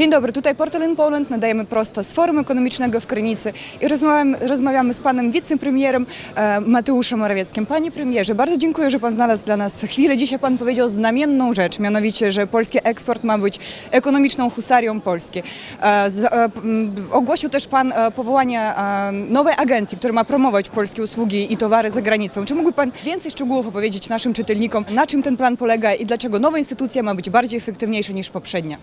Dzień dobry, tutaj Portal in Poland, nadajemy prosto z Forum Ekonomicznego w Krynicy i rozmawiamy, rozmawiamy z panem wicepremierem e, Mateuszem Morawieckim. Panie premierze, bardzo dziękuję, że pan znalazł dla nas chwilę. Dzisiaj pan powiedział znamienną rzecz, mianowicie, że polski eksport ma być ekonomiczną husarią Polski. E, z, e, ogłosił też pan e, powołanie e, nowej agencji, która ma promować polskie usługi i towary za granicą. Czy mógłby pan więcej szczegółów opowiedzieć naszym czytelnikom, na czym ten plan polega i dlaczego nowa instytucja ma być bardziej efektywniejsza niż poprzednia?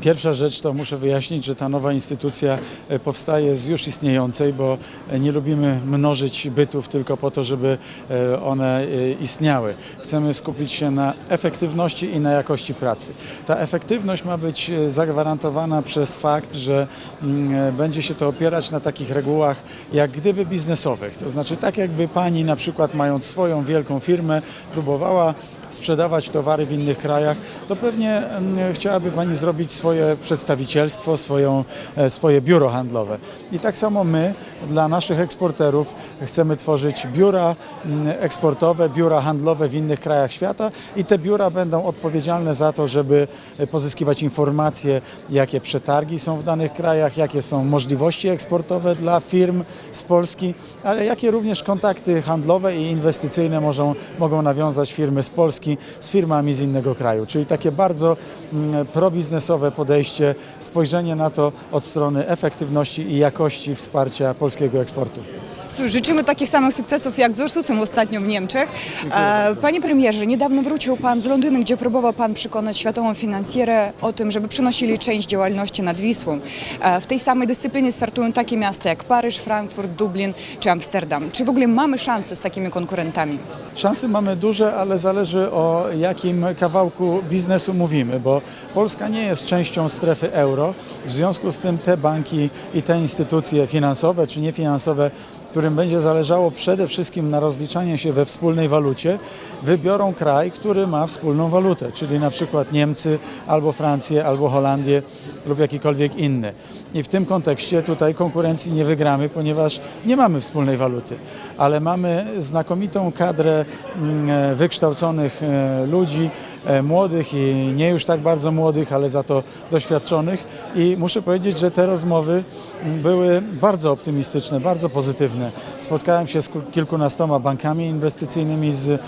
Pierwsza rzecz to muszę wyjaśnić, że ta nowa instytucja e, powstaje z już istniejącej, bo e, nie lubimy mnożyć bytów tylko po to, żeby e, one e, istniały. Chcemy skupić się na efektywności i na jakości pracy. Ta efektywność ma być e, zagwarantowana przez fakt, że mm, e, będzie się to opierać na takich regułach jak gdyby biznesowych. To znaczy tak jakby pani na przykład mając swoją wielką firmę próbowała sprzedawać towary w innych krajach, to pewnie mm, chciałaby Pani zrobić swoje przedstawicielstwo, swoją, e, swoje biuro handlowe. I tak samo my dla naszych eksporterów chcemy tworzyć biura mm, eksportowe, biura handlowe w innych krajach świata i te biura będą odpowiedzialne za to, żeby e, pozyskiwać informacje, jakie przetargi są w danych krajach, jakie są możliwości eksportowe dla firm z Polski, ale jakie również kontakty handlowe i inwestycyjne mogą, mogą nawiązać firmy z Polski z firmami z innego kraju. Czyli takie bardzo mm, probiznesowe podejście, spojrzenie na to od strony efektywności i jakości wsparcia polskiego eksportu. Życzymy takich samych sukcesów jak z Ursusem ostatnio w Niemczech. E, Panie premierze, niedawno wrócił Pan z Londynu, gdzie próbował Pan przekonać światową finansjerę o tym, żeby przenosili część działalności nad Wisłą. E, W tej samej dyscyplinie startują takie miasta jak Paryż, Frankfurt, Dublin czy Amsterdam. Czy w ogóle mamy szansę z takimi konkurentami? Szanse mamy duże, ale zależy o jakim kawałku biznesu mówimy, bo Polska nie jest częścią strefy euro. W związku z tym te banki i te instytucje finansowe czy niefinansowe, którym będzie zależało przede wszystkim na rozliczanie się we wspólnej walucie, wybiorą kraj, który ma wspólną walutę, czyli na przykład Niemcy, albo Francję, albo Holandię lub jakikolwiek inny. I w tym kontekście tutaj konkurencji nie wygramy, ponieważ nie mamy wspólnej waluty, ale mamy znakomitą kadrę wykształconych e, ludzi, e, młodych i nie już tak bardzo młodych, ale za to doświadczonych i muszę powiedzieć, że te rozmowy mm, były bardzo optymistyczne, bardzo pozytywne. Spotkałem się z kilkunastoma bankami inwestycyjnymi, z e,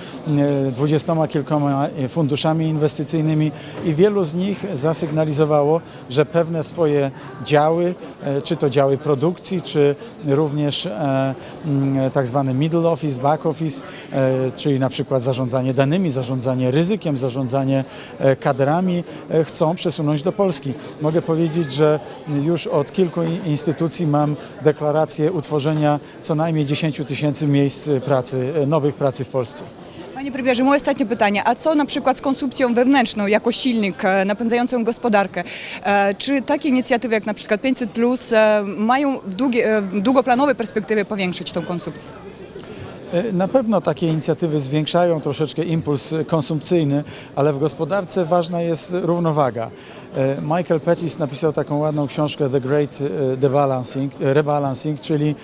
dwudziestoma kilkoma e, funduszami inwestycyjnymi i wielu z nich zasygnalizowało, że pewne swoje działy, e, czy to działy produkcji, czy również e, mm, tak zwany middle office, back office, e, czyli na przykład zarządzanie danymi, zarządzanie ryzykiem, zarządzanie e, kadrami, e, chcą przesunąć do Polski. Mogę powiedzieć, że już od kilku in- instytucji mam deklarację utworzenia co najmniej 10 tysięcy miejsc pracy, e, nowych pracy w Polsce. Panie premierze, moje ostatnie pytanie. A co na przykład z konsumpcją wewnętrzną jako silnik napędzającą gospodarkę? Czy takie inicjatywy jak na przykład 500 Plus e, mają w, długie, w długoplanowej perspektywie powiększyć tą konsumpcję? E, Na pewno takie inicjatywy zwiększają troszeczkę impuls konsumpcyjny, ale w gospodarce ważna jest równowaga. E, Michael Pettis napisał taką ładną książkę The Great e, Debalancing, Rebalancing, czyli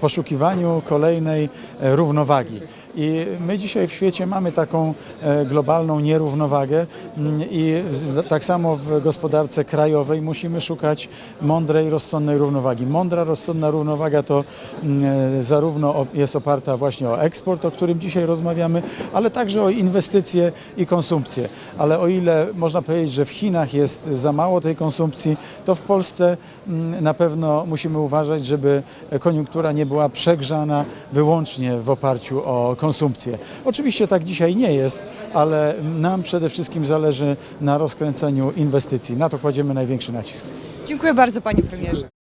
poszukiwaniu kolejnej równowagi. I my dzisiaj w świecie mamy taką e, globalną nierównowagę mm, i tak samo w gospodarce krajowej musimy szukać mądrej, rozsądnej równowagi. Mądra, rozsądna równowaga to mm, e, zarówno jest oparta właśnie o eksport, o którym dzisiaj rozmawiamy, ale także o inwestycje i konsumpcję. Ale o ile można powiedzieć, że w Chinach jest za mało tej konsumpcji, to w Polsce mm, na pewno musimy uważać, żeby koniunktura nie była przegrzana wyłącznie w oparciu o konsumpcję. Oczywiście tak dzisiaj nie jest, ale nam przede wszystkim zależy na rozkręceniu inwestycji. Na to kładziemy największy nacisk. Dziękuję bardzo panie premierze.